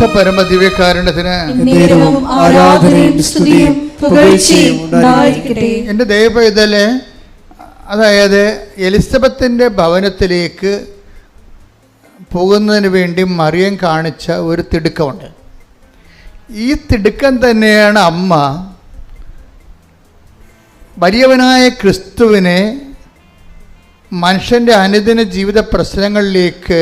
പരിശുദ്ധ പരമ ദിവ്യകാരുണ്യത്തിന് നേരവും ആരാധനയും സ്തുതിയും എന്റെ ദൈവപൈതൽ അതായത് എലിസബത്തിന്റെ ഭവനത്തിലേക്ക് പോകുന്നതിന് വേണ്ടി മറിയം കാണിച്ച ഒരു തിടുക്കമുണ്ട്. ഈ തിടുക്കം തന്നെയാണ് അമ്മ വലിയവനായ ക്രിസ്തുവിനെ മനുഷ്യന്റെ അനുദിന ജീവിത പ്രശ്നങ്ങളിലേക്ക്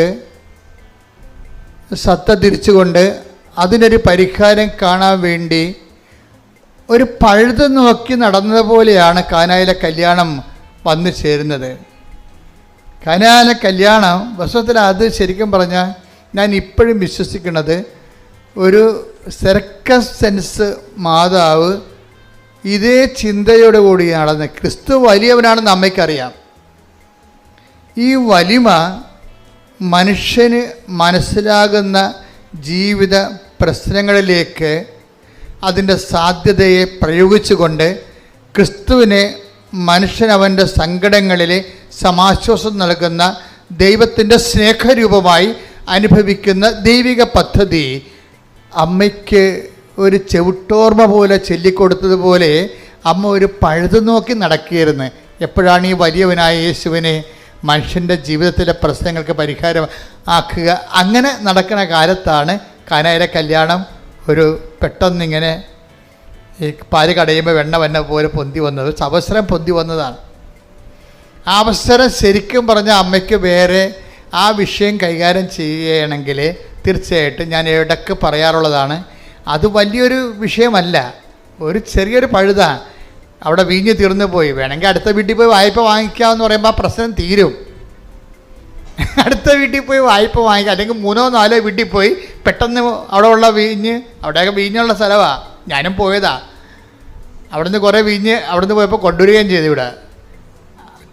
സത്ത തിരിച്ചുകൊണ്ട് അതിനൊരു പരിഹാരം കാണാൻ വേണ്ടി ഒരു പഴുത് നോക്കി നടന്നതുപോലെയാണ് കാനായിലെ കല്യാണം വന്നു ചേരുന്നത്. കാനായിലെ കല്യാണം വസ്തുത്തിൽ അത് ശരിക്കും പറഞ്ഞാൽ ഞാൻ ഇപ്പോഴും വിശ്വസിക്കുന്നത് ഒരു സെർക്കസ് സെൻസ് മാതാവ് ഇതേ ചിന്തയോടു കൂടി നടന്ന് ക്രിസ്തു വലിയവനാണെന്ന് അമ്മയ്ക്കറിയാം. ഈ വലിമ മനുഷ്യന് മനസ്സിലാകുന്ന ജീവിത പ്രശ്നങ്ങളിലേക്ക് അതിന്റെ സാധ്യതയെ പ്രയോഗിച്ചുകൊണ്ട് ക്രിസ്തുവിനെ മനുഷ്യൻ അവന്റെ സങ്കടങ്ങളിൽ സമാശ്വാസം നൽകുന്ന ദൈവത്തിന്റെ സ്നേഹരൂപമായി അനുഭവിക്കുന്ന ദൈവിക പദ്ധതി അമ്മയ്ക്ക് ഒരു ചെവിട്ടോർമ്മ പോലെ ചൊല്ലിക്കൊടുത്തതുപോലെ അമ്മ ഒരു പഴുതു നോക്കി നടക്കിയിരുന്നു എപ്പോഴാണ് ഈ വലിയവനായ യേശുവിനെ മനുഷ്യന്റെ ജീവിതത്തിലെ പ്രശ്നങ്ങൾക്ക് പരിഹാരം ആക്കുക. അങ്ങനെ നടക്കുന്ന കാലത്താണ് കാനായിലെ കല്യാണം ഒരു പെട്ടെന്നിങ്ങനെ ഈ പാൽ കടയുമ്പോൾ വെണ്ണ വന്ന പോലെ പൊന്തി വന്നത്. അവസരം പൊന്തി വന്നതാണ്. ആ അവസരം ശരിക്കും പറഞ്ഞ അമ്മയ്ക്ക് വേറെ ആ വിഷയം കൈകാര്യം ചെയ്യുകയാണെങ്കിൽ തീർച്ചയായിട്ടും ഞാൻ ഇടയ്ക്ക് പറയാറുള്ളതാണ്. അത് വലിയൊരു വിഷയമല്ല. ഒരു ചെറിയൊരു പഴുതാണ്. അവിടെ വീഞ്ഞ് തീർന്നു പോയി. വേണമെങ്കിൽ അടുത്ത വീട്ടിൽ പോയി വായ്പ വാങ്ങിക്കാമെന്ന് പറയുമ്പോൾ ആ പ്രശ്നം തീരും. അടുത്ത വീട്ടിൽ പോയി വായ്പ വാങ്ങിക്കുക അല്ലെങ്കിൽ മൂന്നോ നാലോ വീട്ടിൽ പോയി പെട്ടെന്ന് അവിടെ ഉള്ള വീഞ്ഞ് അവിടെയൊക്കെ വീഞ്ഞുള്ള സ്ഥലമാണ് ഞാനും പോയതാ. അവിടുന്ന് കുറേ വീഞ്ഞ് അവിടുന്ന് പോയപ്പോൾ കൊണ്ടുവരികയും ചെയ്തു ഇവിടെ.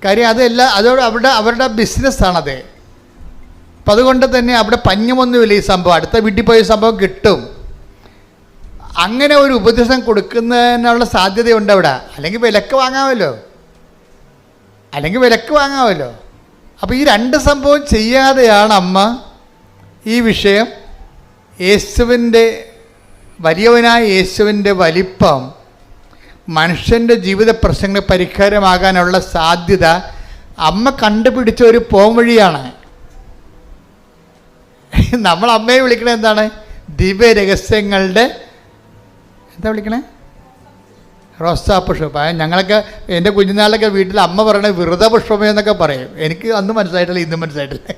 കാര്യം അതല്ല അതോട് അവിടെ അവരുടെ ബിസിനസ്സാണത്. അപ്പം അതുകൊണ്ട് തന്നെ അവിടെ പഞ്ഞമൊന്നുമില്ല ഈ സംഭവം. അടുത്ത വീട്ടിൽ പോയ സംഭവം കിട്ടും. അങ്ങനെ ഒരു ഉപദേശം കൊടുക്കുന്നതിനുള്ള സാധ്യതയുണ്ട് അവിടെ. അല്ലെങ്കിൽ വിലക്ക് വാങ്ങാമല്ലോ. അല്ലെങ്കിൽ വിലക്ക് വാങ്ങാമല്ലോ. അപ്പോൾ ഈ രണ്ട് സംഭവം ചെയ്യാതെയാണ് അമ്മ ഈ വിഷയം യേശുവിന്റെ വലിയവനായ യേശുവിന്റെ വലിപ്പം മനുഷ്യന്റെ ജീവിത പ്രശ്നങ്ങൾ പരിഹാരമാകാനുള്ള സാധ്യത അമ്മ കണ്ടുപിടിച്ച ഒരു പോംവഴിയാണ് നമ്മൾ അമ്മയെ വിളിക്കണത് എന്താണ്? ദിവ്യ രഹസ്യങ്ങളുടെ എന്താ വിളിക്കണേ? റോസാപുഷ്പം ഞങ്ങളൊക്കെ എന്റെ കുഞ്ഞുനാളിലൊക്കെ വീട്ടിൽ അമ്മ പറയണ വ്രതപുഷ്പമേ എന്നൊക്കെ പറയും. എനിക്ക് അന്ന് മനസ്സിലായിട്ടില്ല ഇന്നും മനസ്സിലായിട്ടില്ല.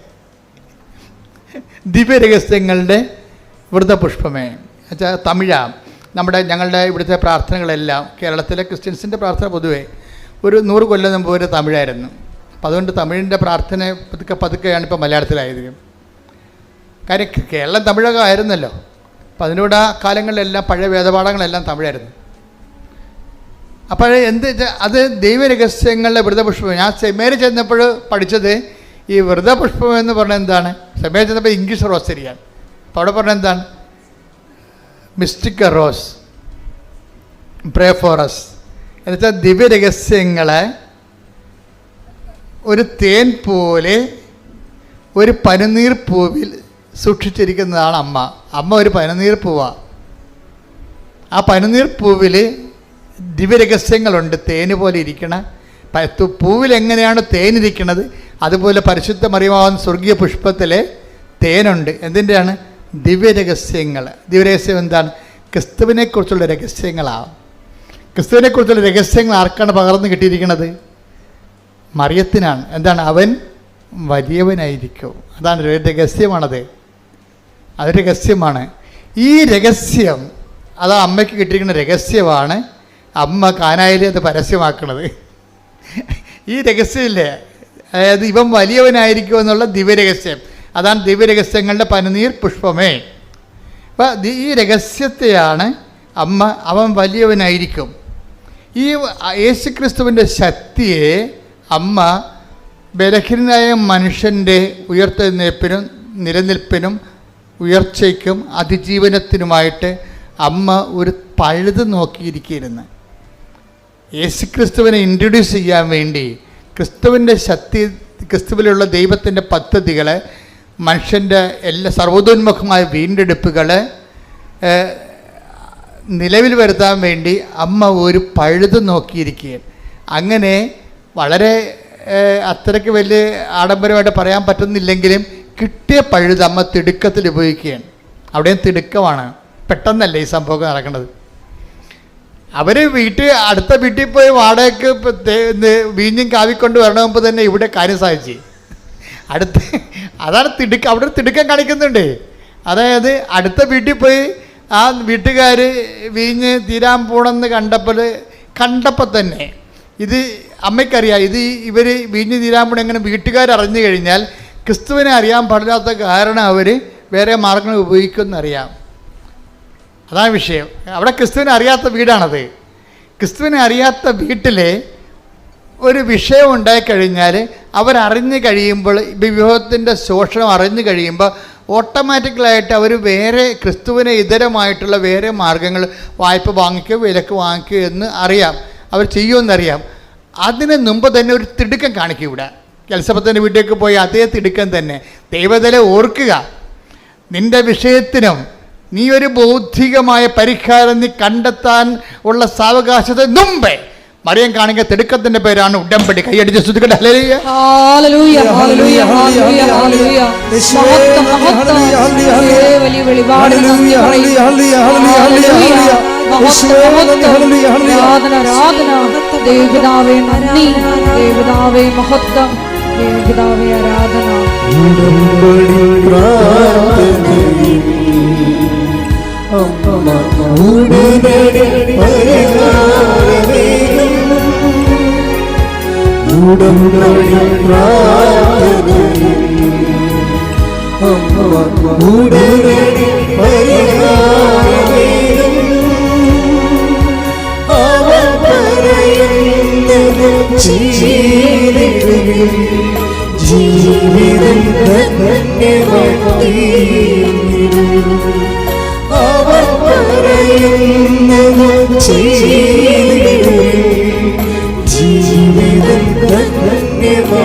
ദിവ്യരഹസ്യങ്ങളുടെ വ്രതപുഷ്പമേ. എന്നുവെച്ചാൽ തമിഴാ നമ്മുടെ ഞങ്ങളുടെ ഇവിടുത്തെ പ്രാർത്ഥനകളെല്ലാം കേരളത്തിലെ ക്രിസ്ത്യൻസിന്റെ പ്രാർത്ഥന പൊതുവേ ഒരു നൂറ് കൊല്ലം മുമ്പ് ഒരു തമിഴായിരുന്നു. അപ്പം അതുകൊണ്ട് തമിഴിന്റെ പ്രാർത്ഥന പതുക്കെ പതുക്കെയാണ് ഇപ്പോൾ മലയാളത്തിലായത്. കാര്യം കേരളം തമിഴൊക്കെ ആയിരുന്നല്ലോ അപ്പം അതിനോട് ആ കാലങ്ങളിലെല്ലാം പഴയ വേദപാഠങ്ങളെല്ലാം തമിഴായിരുന്നു. അപ്പോൾ എന്ത് അത് ദൈവരഹസ്യങ്ങളുടെ വ്രതപുഷ്പം. ഞാൻ സെമേരി ചെന്നപ്പോൾ പഠിച്ചത് ഈ വ്രതപുഷ്പം എന്ന് പറഞ്ഞാൽ എന്താണ്? സെമേരി ചെന്നപ്പോൾ ഇംഗ്ലീഷ് റോസരിയാണ് അപ്പോൾ അവിടെ പറഞ്ഞ എന്താണ്? മിസ്റ്റിക് റോസ് പ്രേ ഫോറസ് എന്നുവെച്ചാൽ ദിവ്യരഹസ്യങ്ങളെ ഒരു തേൻ പോലെ ഒരു പനിനീർ പൂവിൽ സൂക്ഷിച്ചിരിക്കുന്നതാണ് അമ്മ. അമ്മ ഒരു പനിനീർ പൂവാണ് ആ പനിനീർ പൂവിൽ ദിവ്യരഹസ്യങ്ങളുണ്ട്. തേന് പോലെ ഇരിക്കണ. പൂവിൽ എങ്ങനെയാണ് തേനിരിക്കണത്? അതുപോലെ പരിശുദ്ധ മറിയമാവുന്ന സ്വർഗീയ പുഷ്പത്തിലെ തേനുണ്ട്. എന്തിന്റെയാണ്? ദിവ്യരഹസ്യങ്ങൾ ദിവ്യരഹസ്യം എന്താണ്? ക്രിസ്തുവിനെക്കുറിച്ചുള്ള രഹസ്യങ്ങളാണ്. ക്രിസ്തുവിനെക്കുറിച്ചുള്ള രഹസ്യങ്ങൾ ആർക്കാണ് പകർന്നു കിട്ടിയിരിക്കുന്നത് മറിയത്തിനാണ്. എന്താണ്? അവൻ വലിയവനായിരിക്കും. അതാണ് രഹസ്യമാണത്. അത് രഹസ്യമാണ്. ഈ രഹസ്യം അത് അമ്മയ്ക്ക് കിട്ടിയിരിക്കുന്ന രഹസ്യമാണ് അമ്മ കാനായിൽ അത് പരസ്യമാക്കുന്നത് ഈ രഹസ്യമില്ലേ? അതായത് ഇവൻ വലിയവനായിരിക്കും എന്നുള്ള ദിവ്യരഹസ്യം. അതാണ് ദിവ്യരഹസ്യങ്ങളുടെ പനിനീർ പുഷ്പമേ. അപ്പം ഈ രഹസ്യത്തെയാണ് അമ്മ അവൻ വലിയവനായിരിക്കും. ഈ യേശുക്രിസ്തുവിന്റെ ശക്തിയെ അമ്മ ബലഹീനനായ മനുഷ്യന്റെ ഉയർത്തെഴുന്നേൽപ്പിനും നിലനിൽപ്പിനും ഉയർച്ചയ്ക്കും അതിജീവനത്തിനുമായിട്ട് അമ്മ ഒരു പഴുത് നോക്കിയിരിക്കുകയായിരുന്നു. യേശുക്രിസ്തുവിനെ ഇൻട്രൊഡ്യൂസ് ചെയ്യാൻ വേണ്ടി ക്രിസ്തുവിന്റെ ശക്തി ക്രിസ്തുവിലുള്ള ദൈവത്തിന്റെ പദ്ധതികളെ മനുഷ്യന്റെ എല്ലാ സർവതോന്മുഖമായ വീണ്ടെടുപ്പുകൾ നിലവിൽ വരുത്താൻ വേണ്ടി അമ്മ ഒരു പഴുത് നോക്കിയിരിക്കുകയാണ്. അങ്ങനെ വളരെ അത്രയ്ക്ക് വലിയ ആഡംബരമായിട്ട് പറയാൻ പറ്റുന്നില്ലെങ്കിലും കിട്ടിയ പഴുത് അമ്മ തിടുക്കത്തിൽ ഉപയോഗിക്കുകയാണ്. അവിടെയും തിടുക്കമാണ്. പെട്ടെന്നല്ല ഈ സംഭവം നടക്കുന്നത്. അവർ വീട്ടിൽ അടുത്ത വീട്ടിൽ പോയി വാടകയ്ക്ക് വീഞ്ഞും കാവിക്കൊണ്ട് വരണമെമ്പോൾ തന്നെ ഇവിടെ കാര്യം സാധിച്ചു. അടുത്ത് അതാണ് തിടുക്കം അവിടെ തിടുക്കം കാണിക്കുന്നുണ്ട്. അതായത് അടുത്ത വീട്ടിൽ പോയി ആ വീട്ടുകാർ വീഞ്ഞ് തീരാൻ പോണെന്ന് കണ്ടപ്പോൾ കണ്ടപ്പോൾ തന്നെ ഇത് അമ്മയ്ക്കറിയാം ഇത് ഇവർ വീഞ്ഞ് തീരാൻ പോണെങ്ങനെ വീട്ടുകാർ അറിഞ്ഞു കഴിഞ്ഞാൽ ക്രിസ്തുവിനെ അറിയാൻ പാടില്ലാത്ത കാരണം അവർ വേറെ മാർഗങ്ങൾ ഉപയോഗിക്കുമെന്നറിയാം. അതാണ് വിഷയം. അവിടെ ക്രിസ്തുവിനെ അറിയാത്ത വീടാണത്. ക്രിസ്തുവിനെ അറിയാത്ത വീട്ടിൽ ഒരു വിഷയം ഉണ്ടായിക്കഴിഞ്ഞാൽ അവരറിഞ്ഞു കഴിയുമ്പോൾ വിവാഹത്തിന്റെ ശോഷണം അറിഞ്ഞു കഴിയുമ്പോൾ ഓട്ടോമാറ്റിക്കലായിട്ട് അവർ വേറെ ക്രിസ്തുവിനെ ഇതരമായിട്ടുള്ള വേറെ മാർഗങ്ങൾ വായ്പ വാങ്ങിക്കുക വിലക്ക് വാങ്ങിക്കുക എന്ന് അറിയാം. അവർ ചെയ്യുമെന്നറിയാം. അതിന് മുമ്പ് തന്നെ ഒരു തിടുക്കം കാണിക്കും ഇവിടെ. എലിസബത്തിന്റെ വീട്ടിലേക്ക് പോയി അതേ തിടുക്കം തന്നെ. ദൈവതലെ ഓർക്കുക നിന്റെ വിഷയത്തിനും നീ ഒരു ബൗദ്ധികമായ പരിഹാരം നീ കണ്ടെത്താൻ ഉള്ള സാവകാശത്തെ മുമ്പേ മറിയം കാണിക്ക തിടുക്കത്തിന്റെ പേരാണ് ഉടമ്പടി. കൈയടിച്ച് ശ്രദ്ധിക്കട്ടെ വെളിപാട് നന്ദി. ദേവതാവേ. മഹത്വം. മഹത്വം ആരാധന. ഉടമ്പടി ഉടനടി ഉടമ്പടി പ്രാർത്ഥനയിൽ പറയുന്നത് ജീവിതം ധന്യമായിത്തീരും. അവൻ പറയുന്നത് ചെയ്തിടുകയും ജീവിതം ധന്യമായിത്തീരും.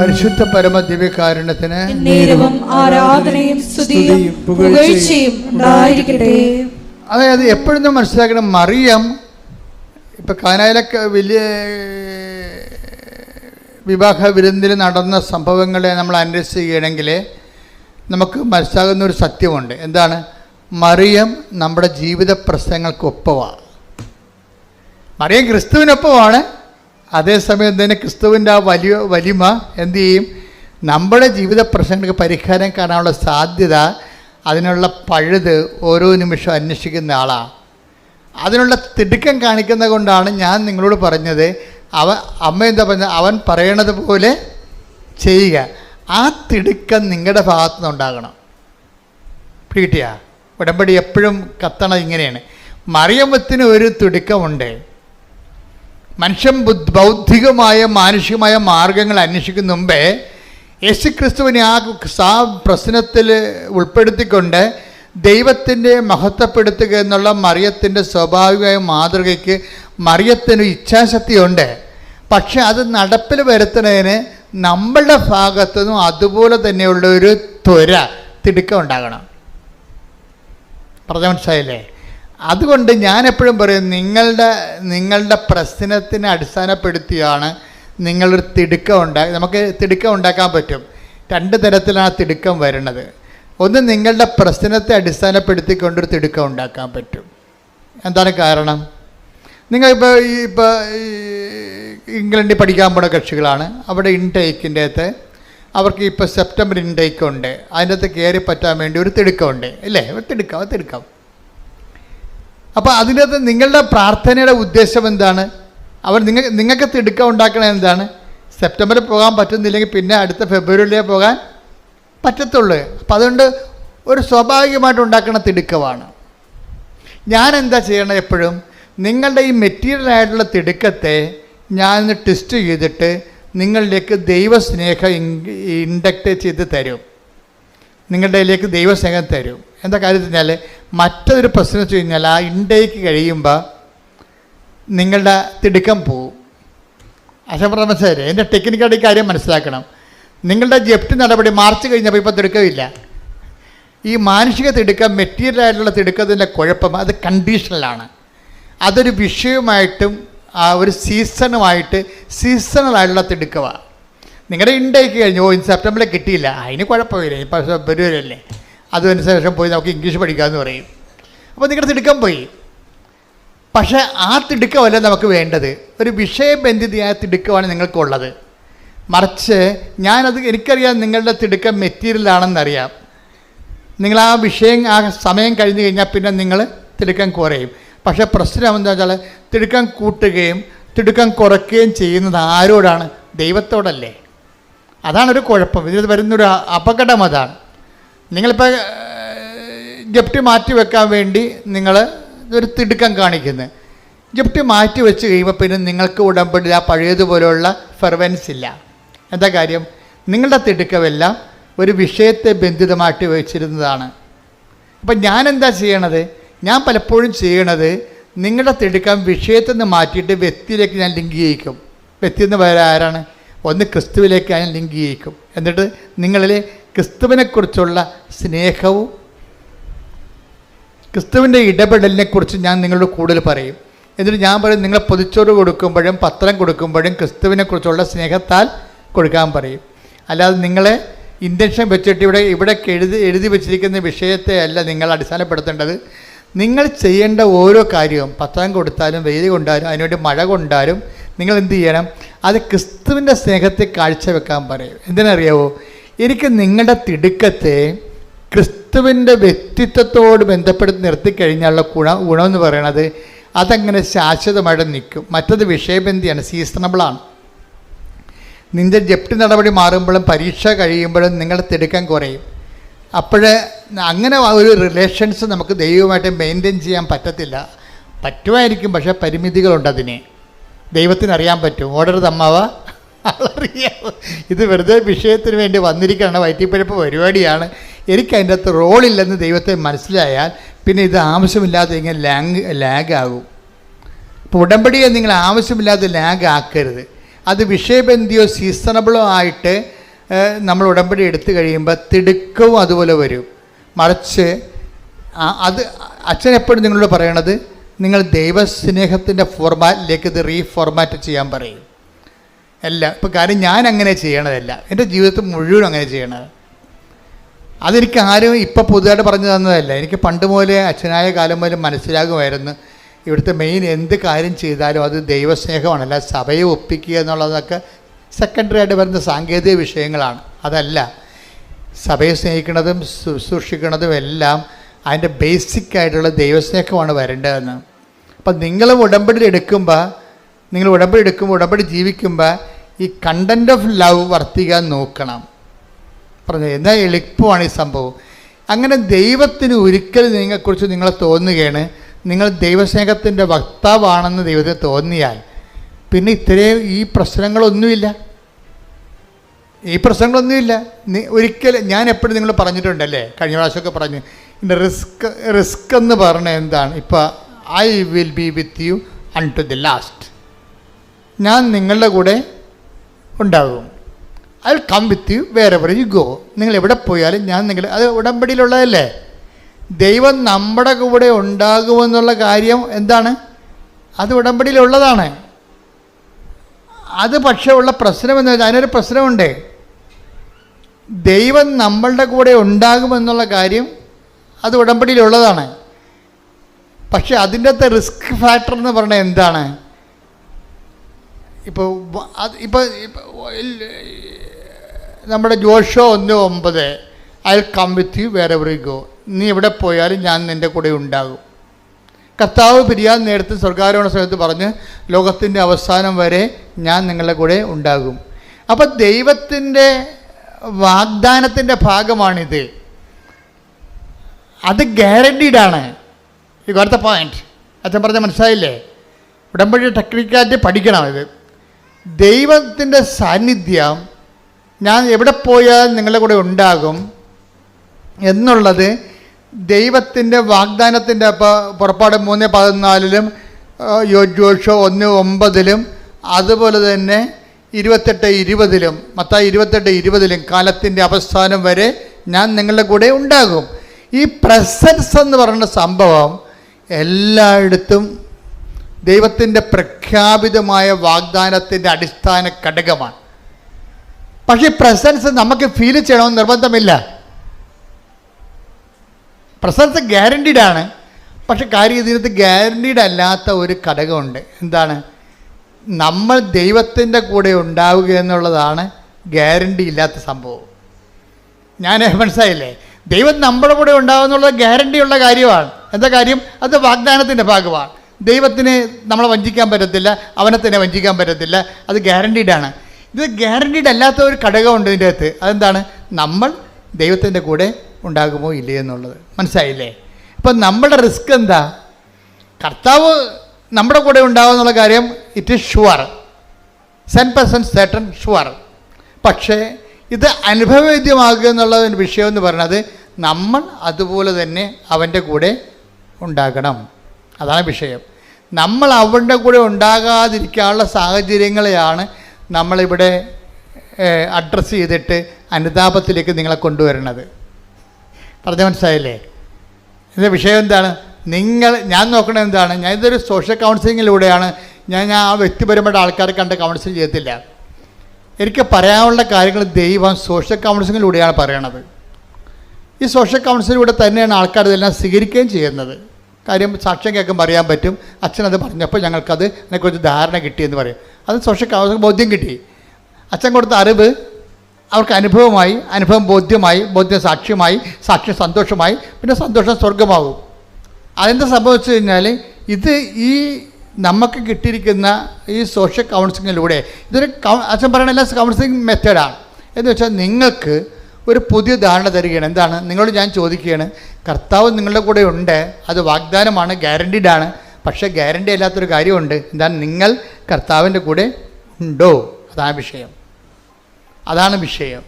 പരിശുദ്ധ പരമ ദിവ്യകാരണത്തിന് നേരവും ആരാധനയും സ്തുതിയും പുകഴ്ചയും ഉണ്ടായിരിക്കട്ടെ അതായത് എപ്പോഴും നമ്മൾ മനസ്സിലാക്കണം. മറിയം ഇപ്പം കാനായിലൊക്കെ വലിയ വിവാഹ വിരുന്നിൽ നടന്ന സംഭവങ്ങളെ നമ്മൾ അന്വേഷിക്കുകയാണെങ്കിൽ നമുക്ക് മനസ്സിലാകുന്ന ഒരു സത്യമുണ്ട്. എന്താണ്? മറിയം നമ്മുടെ ജീവിത പ്രശ്നങ്ങൾക്കൊപ്പമാണ് മറിയം ക്രിസ്തുവിനൊപ്പമാണ്. അതേസമയം തന്നെ ക്രിസ്തുവിന്റെ ആ വലിയ വലിമ എന്തു ചെയ്യും? നമ്മുടെ ജീവിത പ്രശ്നങ്ങൾക്ക് പരിഹാരം കാണാനുള്ള സാധ്യത അതിനുള്ള പഴുത് ഓരോ നിമിഷം അന്വേഷിക്കുന്ന ആളാണ് അതിനുള്ള തിടുക്കം കാണിക്കുന്ന കൊണ്ടാണ് ഞാൻ നിങ്ങളോട് പറഞ്ഞത് അവ അമ്മ എന്താ പറഞ്ഞത് അവൻ പറയണത് പോലെ ചെയ്യുക. ആ തിടുക്കം നിങ്ങളുടെ ഭാഗത്തു നിന്നുണ്ടാകണം പിടികിട്ടിയ ഉടമ്പടി എപ്പോഴും കത്തണം ഇങ്ങനെയാണ്. മറിയമ്മത്തിന് ഒരു തിടുക്കമുണ്ട്. മനുഷ്യൻ ബുദ്ധ ബൗദ്ധികമായ മാനുഷികമായ മാർഗങ്ങൾ അന്വേഷിക്കുന്ന മുമ്പേ യേശുക്രിസ്തുവിനെ ആ ആ പ്രശ്നത്തിൽ ഉൾപ്പെടുത്തിക്കൊണ്ട് ദൈവത്തിന്റെ മഹത്വപ്പെടുത്തുക എന്നുള്ള മറിയത്തിന്റെ സ്വാഭാവികമായ മാതൃകയ്ക്ക് മറിയത്തിന് ഇച്ഛാശക്തിയുണ്ട്. പക്ഷെ അത് നടപ്പിൽ വരുത്തുന്നതിന് നമ്മളുടെ ഭാഗത്തുനിന്നും അതുപോലെ തന്നെയുള്ള ഒരു ത്വര തിടുക്കം ഉണ്ടാകണം. പറഞ്ഞ മനസ്സിലായില്ലേ അതുകൊണ്ട് ഞാൻ എപ്പോഴും പറയും നിങ്ങളുടെ നിങ്ങളുടെ പ്രശ്നത്തിനെ അടിസ്ഥാനപ്പെടുത്തിയാണ് നിങ്ങളൊരു തിടുക്കം ഉണ്ടാക്കി നമുക്ക് തിടുക്കം ഉണ്ടാക്കാൻ പറ്റും. രണ്ട് തരത്തിലാണ് തിടുക്കം വരുന്നത്. ഒന്ന് നിങ്ങളുടെ പ്രശ്നത്തെ അടിസ്ഥാനപ്പെടുത്തിക്കൊണ്ടൊരു തിടുക്കം ഉണ്ടാക്കാൻ പറ്റും. എന്താണ് കാരണം? നിങ്ങളിപ്പോൾ ഈ ഇപ്പോൾ ഇംഗ്ലണ്ടിൽ പഠിക്കാൻ പോണ കക്ഷികളാണ്. അവിടെ ഇൻടേക്കിന്റെ അകത്ത് അവർക്ക് ഇപ്പോൾ സെപ്റ്റംബർ ഇൻടേക്ക് ഉണ്ട് അതിന്റെ അകത്ത് കയറി പറ്റാൻ വേണ്ടി ഒരു തിടുക്കമുണ്ട്. ഇല്ലേ? ഒരു തിടുക്കം തിടുക്കം. അപ്പോൾ അതിന്റെ അകത്ത് നിങ്ങളുടെ പ്രാർത്ഥനയുടെ ഉദ്ദേശം എന്താണ്? അവർ നിങ്ങൾ നിങ്ങൾക്ക് തിടുക്കം ഉണ്ടാക്കണത് എന്താണ്? സെപ്റ്റംബറിൽ പോകാൻ പറ്റുന്നില്ലെങ്കിൽ പിന്നെ അടുത്ത ഫെബ്രുവരിയിലേ പോകാൻ പറ്റത്തുള്ളൂ. അപ്പം അതുകൊണ്ട് ഒരു സ്വാഭാവികമായിട്ട് ഉണ്ടാക്കുന്ന തിടുക്കമാണ്. ഞാൻ എന്താ ചെയ്യണത് എപ്പോഴും? നിങ്ങളുടെ ഈ മെറ്റീരിയൽ ആയിട്ടുള്ള തിടുക്കത്തെ ഞാനൊന്ന് ട്വിസ്റ്റ് ചെയ്തിട്ട് നിങ്ങളിലേക്ക് ദൈവസ്നേഹം ഇൻഡക്റ്റ് ചെയ്ത് തരും. നിങ്ങളുടെ ഇതിലേക്ക് ദൈവസ്നേഹം തരും. എന്താ കാര്യം വെച്ചാൽ മറ്റൊരു പ്രശ്നം വെച്ച് കഴിഞ്ഞാൽ ആ ഇൻഡേക്ക് കഴിയുമ്പോൾ നിങ്ങളുടെ തിടുക്കം പോവും. അശംപ്ര മനസ്സിലായില്ലേ എന്റെ ടെക്നിക്കായിട്ട് ഈ കാര്യം മനസ്സിലാക്കണം. നിങ്ങളുടെ ജപ്തി നടപടി മാർച്ച് കഴിഞ്ഞപ്പോൾ ഇപ്പോൾ തിടുക്കമില്ല. ഈ മാനുഷിക തിടുക്കം മെറ്റീരിയൽ ആയിട്ടുള്ള തിടുക്കത്തിന്റെ കുഴപ്പം അത് കണ്ടീഷണലാണ് അതൊരു വിഷയമായിട്ടും ആ ഒരു സീസണുമായിട്ട് സീസണലായിട്ടുള്ള തിടുക്കമാണ് നിങ്ങളുടെ ഇൻടേക്ക് കഴിഞ്ഞു. ഓ ഇൻ സെപ്റ്റംബറിൽ കിട്ടിയില്ല. അതിന് കുഴപ്പമില്ല. ഇപ്പം ഫെബ്രുവരിയല്ലേ അതിന് ശേഷം പോയി നമുക്ക് ഇംഗ്ലീഷ് പഠിക്കാമെന്ന് പറയും. അപ്പോൾ നിങ്ങളുടെ തിടുക്കം പോയി. പക്ഷേ ആ തിടുക്കമല്ല നമുക്ക് വേണ്ടത്? ഒരു വിഷയബന്ധിതയായ തിടുക്കമാണ് നിങ്ങൾക്കുള്ളത്. മറിച്ച് ഞാനത് എനിക്കറിയാം നിങ്ങളുടെ തിടുക്കം മെറ്റീരിയലാണെന്നറിയാം. നിങ്ങൾ ആ വിഷയം ആ സമയം കഴിഞ്ഞ് കഴിഞ്ഞാൽ പിന്നെ നിങ്ങൾ തിടുക്കം കുറയും. പക്ഷേ പ്രശ്നം എന്താ വെച്ചാൽ തിടുക്കം കൂട്ടുകയും തിടുക്കം കുറയ്ക്കുകയും ചെയ്യുന്നത് ആരോടാണ്? ദൈവത്തോടല്ലേ. അതാണ് ഒരു കുഴപ്പം. ഇതിൽ വരുന്നൊരു അപകടം അതാണ്. നിങ്ങളിപ്പോൾ ജപ്തി മാറ്റി വെക്കാൻ വേണ്ടി നിങ്ങൾ ഒരു തിടുക്കം കാണിക്കുന്നത് ജപ്തി മാറ്റി വെച്ച് കഴിയുമ്പോൾ പിന്നെ നിങ്ങൾക്ക് ഉടമ്പടി ആ പഴയതുപോലെയുള്ള ഫെർവൻസ് ഇല്ല. എന്താ കാര്യം? നിങ്ങളുടെ തിടുക്കമെല്ലാം ഒരു വിഷയത്തെ ബന്ധിതമായിട്ട് വെച്ചിരുന്നതാണ്. അപ്പം ഞാൻ എന്താ ചെയ്യണത്? ഞാൻ പലപ്പോഴും ചെയ്യണത് നിങ്ങളുടെ തിടുക്കം വിഷയത്തിൽ നിന്ന് മാറ്റിയിട്ട് വ്യക്തിയിലേക്ക് ഞാൻ ലിങ്ക് ചെയ്യിക്കും. വ്യക്തി എന്ന് പേര് ആരാണ്? ഒന്ന് ക്രിസ്തുവിലേക്ക് ഞാൻ ലിങ്ക് ചെയ്യിക്കും. എന്നിട്ട് നിങ്ങളിൽ ക്രിസ്തുവിനെക്കുറിച്ചുള്ള സ്നേഹവും ക്രിസ്തുവിന്റെ ഇടപെടലിനെ കുറിച്ച് ഞാൻ നിങ്ങളോട് കൂടുതൽ പറയും. എന്നിട്ട് ഞാൻ പറയും നിങ്ങളെ പൊതിച്ചോറ് കൊടുക്കുമ്പോഴും പത്രം കൊടുക്കുമ്പോഴും ക്രിസ്തുവിനെ കുറിച്ചുള്ള സ്നേഹത്താൽ കൊടുക്കാൻ പറയും. അല്ലാതെ നിങ്ങളെ ഇന്റൻഷൻ വെച്ചിട്ട് ഇവിടെ ഇവിടെ എഴുതി എഴുതി വെച്ചിരിക്കുന്ന വിഷയത്തെ അല്ല നിങ്ങൾ അടിസ്ഥാനപ്പെടുത്തേണ്ടത്. നിങ്ങൾ ചെയ്യേണ്ട ഓരോ കാര്യവും പത്രം കൊടുത്താലും വെയിൽ കൊണ്ടാലും അതിനുവേണ്ടി മഴ കൊണ്ടാലും നിങ്ങൾ എന്ത് ചെയ്യണം? അത് ക്രിസ്തുവിന്റെ സ്നേഹത്തെ കാഴ്ചവെക്കാൻ പറയും. എന്തിനറിയാവോ? എനിക്ക് നിങ്ങളുടെ തിടുക്കത്തെ ക്രിസ്തുവിന്റെ വ്യക്തിത്വത്തോട് ബന്ധപ്പെടുത്തി നിർത്തിക്കഴിഞ്ഞാലുള്ള ഗുണ ഗുണമെന്ന് പറയണത് അതങ്ങനെ ശാശ്വതമായിട്ട് നിൽക്കും. മറ്റത് വിഷയബന്ധിയാണ് സീസണബിളാണ് നിന്റെ ജപ്തി നടപടി മാറുമ്പോഴും പരീക്ഷ കഴിയുമ്പോഴും നിങ്ങളെ തിടുക്കം കുറയും. അപ്പോഴേ അങ്ങനെ ഒരു റിലേഷൻസ് നമുക്ക് ദൈവമായിട്ട് മെയിന്റെയിൻ ചെയ്യാൻ പറ്റത്തില്ല. പറ്റുമായിരിക്കും പക്ഷേ പരിമിതികളുണ്ട് അതിന്. ദൈവത്തിനറിയാൻ പറ്റും. ഓർഡർ തമ്മാവ ആളറിയാം. ഇത് വെറുതെ വിഷയത്തിന് വേണ്ടി വന്നിരിക്കുകയാണ്. വയറ്റിപ്പഴപ്പ് പരിപാടിയാണ്. എനിക്ക് അതിന്റെ അകത്ത് റോളില്ലെന്ന് ദൈവത്തെ മനസ്സിലായാൽ പിന്നെ ഇത് ആവശ്യമില്ലാതെ ഇങ്ങനെ ലാങ് ലാഗാകും. ഇപ്പോൾ ഉടമ്പടിയെ നിങ്ങൾ ആവശ്യമില്ലാതെ ലാഗ് ആക്കരുത് അത് വിഷയബന്ധിയോ സീസണബിളോ ആയിട്ട് നമ്മൾ ഉടമ്പടി എടുത്തു കഴിയുമ്പോൾ തിടുക്കവും അതുപോലെ വരും. മറിച്ച് അത് അച്ഛൻ എപ്പോഴും നിങ്ങളോട് പറയണത് നിങ്ങൾ ദൈവസ്നേഹത്തിന്റെ ഫോർമാറ്റിലേക്ക് ഇത് റീഫോർമാറ്റ് ചെയ്യാൻ പറയും. എല്ലാം ഇപ്പോൾ കാര്യം ഞാൻ അങ്ങനെ ചെയ്യണതല്ല. എന്റെ ജീവിതത്തിൽ മുഴുവൻ അങ്ങനെ ചെയ്യണത് അതെനിക്ക് ആരും ഇപ്പം പുതുതായിട്ട് പറഞ്ഞു തന്നതല്ല. എനിക്ക് പണ്ട് മുതലേ അച്ഛനായ കാലം മുതൽ മനസ്സിലാകുമായിരുന്നു. ഇവിടുത്തെ മെയിൻ എന്ത് കാര്യം ചെയ്താലും അത് ദൈവസ്നേഹമാണ് അല്ല സഭയെ ഒപ്പിക്കുക എന്നുള്ളതൊക്കെ സെക്കൻഡറി ആയിട്ട് വരുന്ന സാങ്കേതിക വിഷയങ്ങളാണ്. അതല്ല സഭയെ സ്നേഹിക്കുന്നതും ശുശ്രൂഷിക്കുന്നതും എല്ലാം അതിന്റെ ബേസിക് ആയിട്ടുള്ള ദൈവസ്നേഹമാണ് വരേണ്ടതെന്ന്. അപ്പം നിങ്ങൾ ഉടമ്പടി എടുക്കുമ്പോൾ നിങ്ങൾ ഉടമ്പടി എടുക്കുമ്പോൾ ഉടമ്പടി ജീവിക്കുമ്പോൾ ഈ കണ്ടന്റ് ഓഫ് ലവ് വർത്തിക്കാൻ നോക്കണം. പറഞ്ഞു എന്താ എളുപ്പമാണ് ഈ സംഭവം? അങ്ങനെ ദൈവത്തിന് ഒരിക്കലും നിങ്ങളെക്കുറിച്ച് നിങ്ങളെ തോന്നുകയാണ്. നിങ്ങൾ ദൈവസ്നേഹത്തിന്റെ വക്താവാണെന്ന് ദൈവത്തെ തോന്നിയാൽ പിന്നെ ഇത്രയും ഈ പ്രശ്നങ്ങളൊന്നുമില്ല. ഈ പ്രശ്നങ്ങളൊന്നുമില്ല. ഒരിക്കലും ഞാൻ എപ്പോഴും നിങ്ങൾ പറഞ്ഞിട്ടുണ്ടല്ലേ? കഴിഞ്ഞ പ്രാവശ്യമൊക്കെ പറഞ്ഞു. ഇതിന്റെ റിസ്ക് റിസ്ക് എന്ന് പറഞ്ഞ എന്താണ്? ഇപ്പോൾ I will be with you until the last ഞാൻ നിങ്ങളുടെ കൂടെ ഉണ്ടാകും. I come with you wherever you go നിങ്ങൾ എവിടെ പോയാലും ഞാൻ നിങ്ങൾ അത് ഉടമ്പടിയിലുള്ളതല്ലേ? ദൈവം നമ്മുടെ കൂടെ ഉണ്ടാകുമെന്നുള്ള കാര്യം എന്താണ്? അത് ഉടമ്പടിയിലുള്ളതാണ്. അത് പക്ഷേ ഉള്ള പ്രശ്നമെന്ന് വെച്ചാൽ അതിനൊരു പ്രശ്നമുണ്ട്. ദൈവം നമ്മളുടെ കൂടെ ഉണ്ടാകുമെന്നുള്ള കാര്യം അത് ഉടമ്പടിയിലുള്ളതാണ്. പക്ഷേ അതിന്റെ അകത്തെ റിസ്ക് ഫാക്ടർ എന്ന് പറഞ്ഞാൽ എന്താണ്? ഇപ്പോൾ അത് ഇപ്പോൾ നമ്മുടെ ജോഷോ ഒന്ന് ഒമ്പത് ഐ കം വിത്ത് യു വേറെ എവറിഗോ നീ എവിടെ പോയാലും ഞാൻ നിന്റെ കൂടെ ഉണ്ടാകും. കർത്താവ് പിരിയാൻ നേരത്തെ സ്വർഗാരോഹണ സമയത്ത് പറഞ്ഞ് ലോകത്തിന്റെ അവസാനം വരെ ഞാൻ നിങ്ങളുടെ കൂടെ ഉണ്ടാകും. അപ്പം ദൈവത്തിന്റെ വാഗ്ദാനത്തിന്റെ ഭാഗമാണിത്. അത് ഗ്യാരണ്ടീഡാണ് ഈ അടുത്ത പോയിന്റ് അച്ഛൻ പറഞ്ഞ മനസ്സിലായില്ലേ? ഉടമ്പടി ടെക്നിക്കായിട്ട് പഠിക്കണം ഇത്. ദൈവത്തിന്റെ സാന്നിധ്യം ഞാൻ എവിടെ പോയാൽ നിങ്ങളുടെ കൂടെ ഉണ്ടാകും എന്നുള്ളത് ദൈവത്തിന്റെ വാഗ്ദാനത്തിന്റെ അപ്പോൾ പുറപ്പാട് മൂന്ന് പതിനാലിലും യോജോഷോ ഒന്ന് ഒമ്പതിലും അതുപോലെ തന്നെ ഇരുപത്തെട്ട് ഇരുപതിലും മത്തായി ഇരുപത്തെട്ട് ഇരുപതിലും കാലത്തിന്റെ അവസാനം വരെ ഞാൻ നിങ്ങളുടെ കൂടെ ഉണ്ടാകും. ഈ പ്രസൻസ് എന്ന് പറയുന്ന സംഭവം എല്ലായിടത്തും ദൈവത്തിന്റെ പ്രഖ്യാപിതമായ വാഗ്ദാനത്തിന്റെ അടിസ്ഥാന ഘടകമാണ്. പക്ഷേ പ്രസൻസ് നമുക്ക് ഫീൽ ചെയ്യണമെന്ന് നിർബന്ധമില്ല. പ്രസൻസ് ഗ്യാരണ്ടീഡ് ആണ്. പക്ഷെ കാര്യം ഇതിനകത്ത് ഗ്യാരണ്ടീഡ് അല്ലാത്ത ഒരു ഘടകമുണ്ട്. എന്താണ്? നമ്മൾ ദൈവത്തിന്റെ കൂടെ ഉണ്ടാവുക എന്നുള്ളതാണ് ഗ്യാരണ്ടി ഇല്ലാത്ത സംഭവം. ഞാൻ മനസ്സിലായില്ലേ? ദൈവം നമ്മുടെ കൂടെ ഉണ്ടാവുമെന്നുള്ളത് ഗ്യാരണ്ടി ഉള്ള കാര്യമാണ്. എന്താ കാര്യം? അത് വാഗ്ദാനത്തിന്റെ ഭാഗമാണ്. ദൈവത്തിന് നമ്മളെ വഞ്ചിക്കാൻ പറ്റത്തില്ല അവനെ തന്നെ വഞ്ചിക്കാൻ പറ്റത്തില്ല. അത് ഗ്യാരണ്ടീഡ് ആണ്. ഇത് ഗ്യാരണ്ടീഡ് അല്ലാത്ത ഒരു ഘടകമുണ്ട് ഇതിന്റെ അകത്ത്. അതെന്താണ്? നമ്മൾ ദൈവത്തിന്റെ കൂടെ ഉണ്ടാകുമോ ഇല്ലയോ എന്നുള്ളത്. മനസ്സിലായില്ലേ? അപ്പം നമ്മുടെ റിസ്ക് എന്താ? കർത്താവ് നമ്മുടെ കൂടെ ഉണ്ടാവും എന്നുള്ള കാര്യം it is sure cent percent certain sure പക്ഷേ ഇത് അനുഭവവേദ്യമാകുക എന്നുള്ള വിഷയം എന്ന് പറയുന്നത് നമ്മൾ അതുപോലെ തന്നെ അവന്റെ കൂടെ ഉണ്ടാകണം. അതാണ് വിഷയം. നമ്മൾ അവരുടെ കൂടെ ഉണ്ടാകാതിരിക്കാനുള്ള സാഹചര്യങ്ങളെയാണ് നമ്മളിവിടെ അഡ്രസ്സ് ചെയ്തിട്ട് അനുതാപത്തിലേക്ക് നിങ്ങളെ കൊണ്ടുവരുന്നത്. പറഞ്ഞ മനസ്സിലായില്ലേ? ഇതിന്റെ വിഷയം എന്താണ്? നിങ്ങൾ ഞാൻ നോക്കണത് എന്താണ്? ഞാൻ ഇതൊരു സോഷ്യൽ കൗൺസിലിങ്ങിലൂടെയാണ് ഞാൻ ഞാൻ ആ വ്യക്തിപരമായിട്ട് ആൾക്കാരെ കണ്ട് കൗൺസിൽ ചെയ്യത്തില്ല. എനിക്ക് പറയാനുള്ള കാര്യങ്ങൾ ദൈവം സോഷ്യൽ കൗൺസിലിങ്ങിലൂടെയാണ് പറയണത്. ഈ സോഷ്യൽ കൗൺസിലിലൂടെ തന്നെയാണ് ആൾക്കാർ ഇതെല്ലാം സ്വീകരിക്കുകയും ചെയ്യുന്നത്. കാര്യം സാക്ഷ്യം കേൾക്കുമ്പോൾ അറിയാൻ പറ്റും. അച്ഛൻ അത് പറഞ്ഞപ്പോൾ ഞങ്ങൾക്കത് അതിനെക്കുറിച്ച് ധാരണ കിട്ടിയെന്ന് പറയും. അത് സോഷ്യൽ അവർക്ക് ബോധ്യം കിട്ടി. അച്ഛൻ കൊടുത്ത അറിവ് അവർക്ക് അനുഭവമായി അനുഭവം ബോധ്യമായി ബോധ്യം സാക്ഷ്യമായി സാക്ഷ്യം സന്തോഷമായി പിന്നെ സന്തോഷം സ്വർഗമാകും അതെന്താ സംഭവിച്ചു കഴിഞ്ഞാൽ ഇത് ഈ നമുക്ക് കിട്ടിയിരിക്കുന്ന ഈ സോഷ്യൽ കൗൺസിലിങ്ങിലൂടെ ഇതൊരു അച്ഛൻ പറയണ എല്ലാ കൗൺസിലിംഗ് മെത്തേഡാണ് എന്ന് വെച്ചാൽ നിങ്ങൾക്ക് ഒരു പുതിയ ധാരണ തരികയാണ്. എന്താണ്? നിങ്ങളോട് ഞാൻ ചോദിക്കുകയാണ്. കർത്താവ് നിങ്ങളുടെ കൂടെ ഉണ്ട്. അത് വാഗ്ദാനമാണ് ഗ്യാരണ്ടീഡ് ആണ്. പക്ഷേ ഗ്യാരണ്ടി അല്ലാത്തൊരു കാര്യമുണ്ട്. എന്താണ്? നിങ്ങൾ കർത്താവിന്റെ കൂടെ ഉണ്ടോ? അതാണ് വിഷയം. അതാണ് വിഷയം.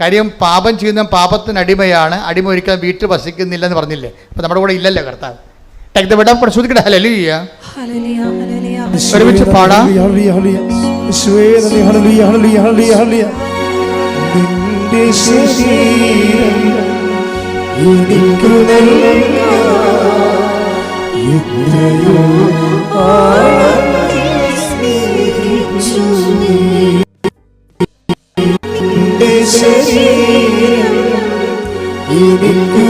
കാര്യം പാപം ചെയ്യുന്ന പാപത്തിന് അടിമയാണ്. അടിമ ഒരിക്കലും വീട്ടിൽ വസിക്കുന്നില്ല എന്ന് പറഞ്ഞില്ലേ? അപ്പം നമ്മുടെ കൂടെ ഇല്ലല്ലോ കർത്താവ്. ടേക്ക് ദ വിടാൻ പരിശോധിക്കട്ടെ ഹല്ലേലൂയ ഹല്ലേലൂയ, ഹല്ലേലൂയ. ഒരുമിച്ച് പാടാം. നിന്റെ ശരീരം എനിക്കു എത്രയോ. നിന്റെ ശരീരം എനിക്കു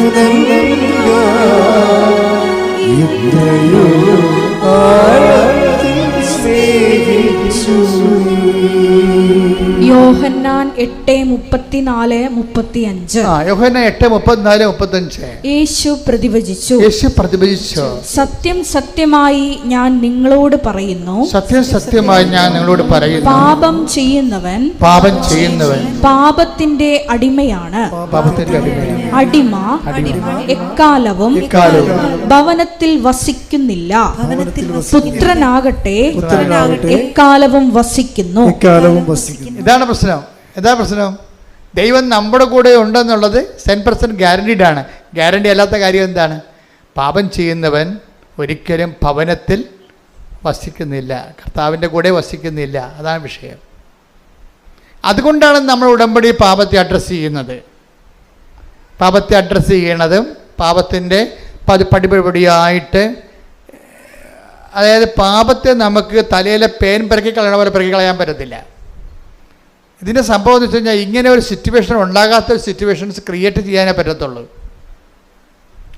എത്രയോ ആഴത്തിൽ സ്നേഹിച്ചു യോഹന്നാൻ എട്ട് മുപ്പത്തിനാല് മുപ്പത്തിയഞ്ച്. ആ യോഹന എട്ട് മുപ്പത്തിനാല് മുപ്പത്തഞ്ച് യേശു പ്രതിവചിച്ചു യേശു പ്രതിഭജിച്ചു. സത്യം സത്യമായി ഞാൻ നിങ്ങളോട് പറയുന്നു. സത്യം സത്യമായി ഞാൻ നിങ്ങളോട് പറയുന്നു. പാപം ചെയ്യുന്നവൻ പാപം ചെയ്യുന്നവൻ. പാപത്തിന്റെ അടിമയാണ്. പാപത്തിന്റെ അടിമയാണ്. അടിമ എക്കാലവും ഭവനത്തിൽ വസിക്കുന്നില്ല. പുത്രനാകട്ടെ. എക്കാലവും വസിക്കുന്നു. എക്കാലവും വസിക്കുന്നു. ഇതാണ് പ്രശ്നം. എന്താ പ്രശ്നം? ദൈവം നമ്മുടെ കൂടെ ഉണ്ടെന്നുള്ളത് സെൻ പെർസെന്റ് ഗ്യാരണ്ടീഡ് ആണ്. ഗ്യാരണ്ടി അല്ലാത്ത കാര്യം എന്താണ്? പാപം ചെയ്യുന്നവൻ ഒരിക്കലും ഭവനത്തിൽ വസിക്കുന്നില്ല. കർത്താവിന്റെ കൂടെ വസിക്കുന്നില്ല. അതാണ് വിഷയം. അതുകൊണ്ടാണ് നമ്മൾ ഉടമ്പടി പാപത്തെ അഡ്രസ്സ് ചെയ്യുന്നത്. പാപത്തെ അഡ്രസ്സ് ചെയ്യണതും പാപത്തിന്റെ പതി പടിപടിയായിട്ട് അതായത് പാപത്തെ നമുക്ക് തലയിലെ പേൻ പിറക്കി കളയണ പോലെ പിറക്കി കളയാൻ പറ്റത്തില്ല. ഇതിന്റെ സംഭവം എന്ന് വെച്ച് കഴിഞ്ഞാൽ ഇങ്ങനെ ഒരു സിറ്റുവേഷൻ ഉണ്ടാകാത്ത ഒരു സിറ്റുവേഷൻസ് ക്രിയേറ്റ് ചെയ്യാനേ പറ്റത്തുള്ളൂ.